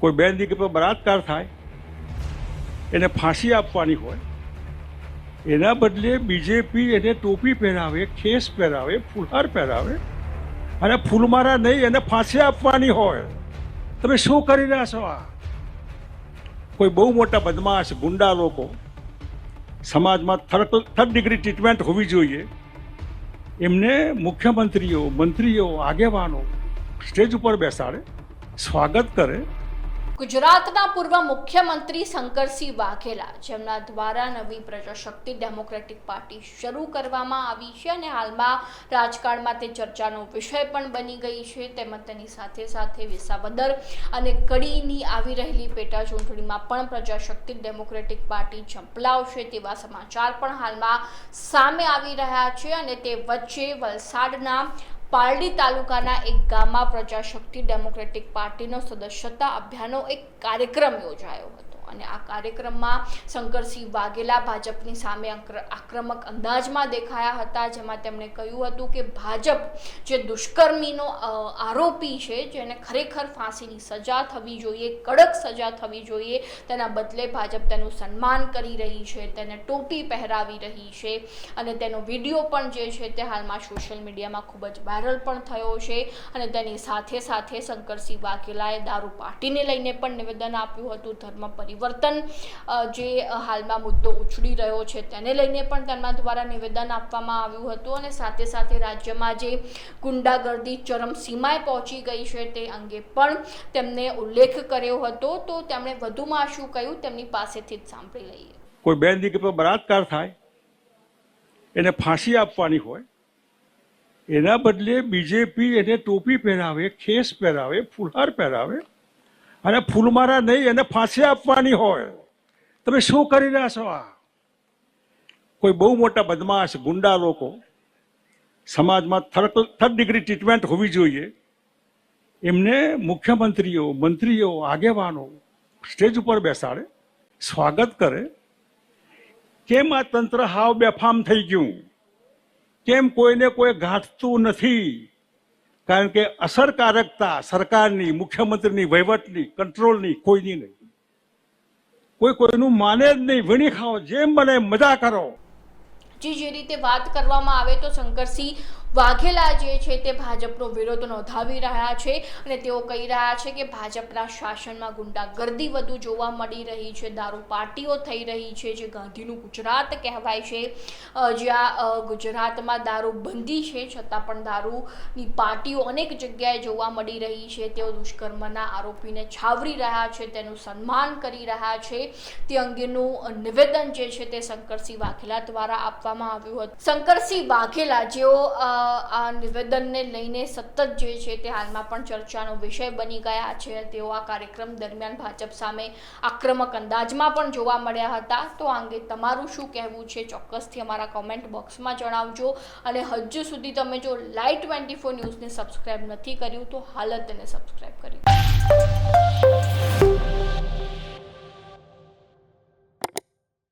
કોઈ બેન દીકરી પર બળાત્કાર થાય, એને ફાંસી આપવાની હોય, એના બદલે બીજેપી એને ટોપી પહેરાવે, ખેસ પહેરાવે, ફૂલહાર પહેરાવે, અને ફૂલમારા નહીં, એને ફાંસી આપવાની હોય. તમે શું કરી રહ્યા છો આ? કોઈ બહુ મોટા બદમાશ, ગુંડા લોકો સમાજમાં થર્ડ થર્ડ ડિગ્રી ટ્રીટમેન્ટ હોવી જોઈએ. એમને મુખ્યમંત્રીઓ, મંત્રીઓ, આગેવાનો સ્ટેજ ઉપર બેસાડે, સ્વાગત કરે ગુજરાતના પૂર્વ મુખ્યમંત્રી શંકરસિંહ વાઘેલા, જેમના દ્વારા નવી પ્રજાશક્તિ ડેમોક્રેટિક પાર્ટી શરૂ કરવામાં આવી છે અને હાલમાં રાજકારણમાં તે ચર્ચાનો વિષય પણ બની ગઈ છે. તેમજ તેની સાથે સાથે વિસાવદર અને કડીની આવી રહેલી પેટા ચૂંટણીમાં પણ પ્રજાશક્તિ ડેમોક્રેટિક પાર્ટી ઝંપલાવશે તેવા સમાચાર પણ હાલમાં સામે આવી રહ્યા છે અને તે વચ્ચે વલસાડના પારડી તાલુકાના એક ગામમાં પ્રજાશક્તિ ડેમોક્રેટિક પાર્ટીનો સદસ્યતા અભિયાનનો એક કાર્યક્રમ યોજાયો હતો. અને આ કાર્યક્રમમાં શંકરસિંહ વાઘેલા ભાજપની સામે આક્ર- આક્રમક અંદાજમાં દેખાયા હતા. જેમાં તેમણે કહ્યું હતું કે ભાજપ જે દુષ્કર્મીનો આરોપી છે, જેને ખરેખર ફાંસીની સજા થવી જોઈએ, કડક સજા થવી જોઈએ, તેના બદલે ભાજપ તેનું સન્માન કરી રહી છે, તેને ટોપી પહેરાવી રહી છે અને તેનો વીડિયો પણ જે છે તે હાલમાં સોશિયલ મીડિયામાં ખૂબ જ વાયરલ પણ થયો છે અને તેની સાથે સાથે શંકરસિંહ વાઘેલાએ દારૂ પાર્ટીને લઈને પણ નિવેદન આપ્યું હતું. ધર્મ પરિવર્તન જે હાલમાં મુદ્દો ઉછળી રહ્યો છે તેને લઈને પણ તેમના દ્વારા નિવેદન આપવામાં આવ્યું હતું અને સાથે સાથે રાજ્યમાં જે ગુંડાગર્દી ચરમસીમાએ પહોંચી ગઈ છે તે અંગે પણ તેમને ઉલ્લેખ કર્યો હતો. તો તેમણે વધુમાં શું કહ્યું તેમની પાસેથી જ સાંભળી લઈએ. કોઈ બેન દીકરી પર બળાત્કાર થાય, એને ફાંસી આપવાની હોય, એના બદલે બીજેપી એને ટોપી પહેરાવે, ખેસ પહેરાવે, ફુલહાર પહેરાવે અને ફૂલમારા નહીં, એને ફાંસી આપવાની હોય. તમે શું કરી રહ્યા છો આ? કોઈ બહુ મોટા બદમાશ, ગુંડા લોકો સમાજમાં થર્ડ થર્ડ ડિગ્રી ટ્રીટમેન્ટ હોવી જોઈએ. એમને મુખ્યમંત્રીઓ, મંત્રીઓ, આગેવાનો સ્ટેજ ઉપર બેસાડે, સ્વાગત કરે. કેમ આ તંત્ર હાવ બેફામ થઈ ગયું? કેમ કોઈને કોઈ ગાંઠતું નથી? કારણ કે અસરકારકતા સરકારની, મુખ્યમંત્રીની, વહીવટની, કંટ્રોલની કોઈની નહીં. કોઈ કોઈનું માને જ નહીં, વીણી ખાઓ, જેમ બને મજા કરો. જે રીતે વાત કરવામાં આવે તો શંકરસિંહ વાઘેલા જે છે તે ભાજપનો વિરોધ નોંધાવી રહ્યા છે અને તેઓ કહી રહ્યા છે કે ભાજપના શાસનમાં ગુંડાગર્દી વધુ જોવા મળી રહી છે, દારૂ પાર્ટીઓ થઈ રહી છે, જે ગાંધીનું ગુજરાત કહેવાય છે. જ્યાં ગુજરાતમાં દારૂ બંધી છે, છતાં પણ દારૂની પાર્ટીઓ અનેક જગ્યાએ જોવા મળી રહી છે. તેઓ દુષ્કર્મના આરોપીને છાવરી રહ્યા છે, તેનું સન્માન કરી રહ્યા છે. તે અંગેનું નિવેદન જે છે તે શંકરસિંહ વાઘેલા દ્વારા આપવામાં આવ્યું હતું. શંકરસિંહ વાઘેલા જેઓ આ નિવેદનને લઈને સતત જે છે તે હાલમાં પણ ચર્ચાનો વિષય બની ગયા છે. તેઓ આ કાર્યક્રમ દરમિયાન ભાજપ સામે આક્રમક અંદાજમાં પણ જોવા મળ્યા હતા. તો આ અંગે તમારું શું કહેવું છે? ચોક્કસથી અમારા કોમેન્ટ બોક્સમાં જણાવજો. અને હજુ સુધી તમે જો લાઈવ ટ્વેન્ટી ફોર ન્યૂઝને સબસ્ક્રાઈબ નથી કર્યું, તો હાલ તેને સબસ્ક્રાઈબ કરી